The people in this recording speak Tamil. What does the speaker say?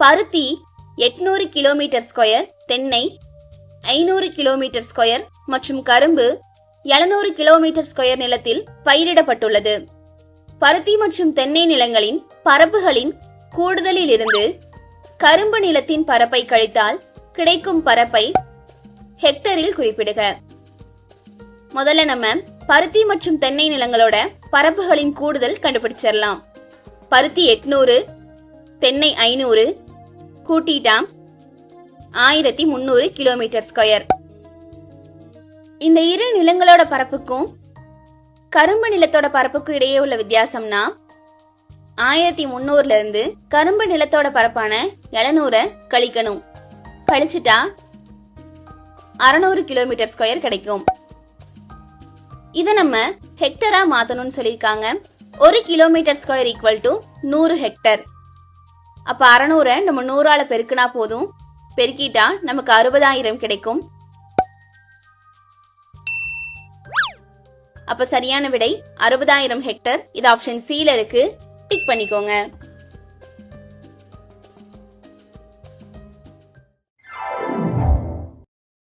பருத்தி எட்நூறு கிலோமீட்டர் ஸ்கொயர் தென்னை ஐநூறு கிலோமீட்டர் ஸ்கொயர் மற்றும் கரும்பு 700 கிலோமீட்டர் ஸ்கொயர் நிலத்தில் பயிரிடப்பட்டுள்ளது. பருத்தி மற்றும் தென்னை நிலங்களின் பரப்புகளின் கூடுதலில் இருந்து கரும்பு நிலத்தின் பரப்பை கழித்தால் கிடைக்கும் பரப்பை ஹெக்டரில் குறிப்பிடுக. முதல்ல நம்ம பருத்தி மற்றும் தென்னை நிலங்களோட பரப்புகளின் கூடுதல் கண்டுபிடிச்சிடலாம். பருத்தி எட்நூறு தென்னை ஐநூறு கூட்டிட்டா ஆயிரத்தி முந்நூறு கிலோமீட்டர் ஸ்கொயர். இந்த இரு நிலங்களோட பரப்புக்கும் கரும்பு நிலத்தோட பரப்புக்கும் இடையே உள்ள வித்தியாசம்னா ஆயிரத்தி முன்னூறுல இருந்து கரும்பு நிலத்தோட பரப்பான எழுநூறை கழிக்கணும். கழிச்சிட்டா அறநூறு கிலோமீட்டர் ஸ்கொயர் கிடைக்கும். இதை நம்ம ஹெக்டரா மாத்தணும்னு சொல்லியிருக்காங்க. ஒரு கிலோமீட்டர் ஸ்கொயர் ஈக்குவல் டு நூறு ஹெக்டர். அப்ப அறநூறை நம்ம நூறால பெருக்கினா போதும். பெருக்கிட்டா நமக்கு அறுபதாயிரம் கிடைக்கும். அப்ப சரியான விடை அறுபதாயிரம் ஹெக்டர். இது ஆப்ஷன் சில இருக்கு. டிக் பண்ணிக்கோங்க.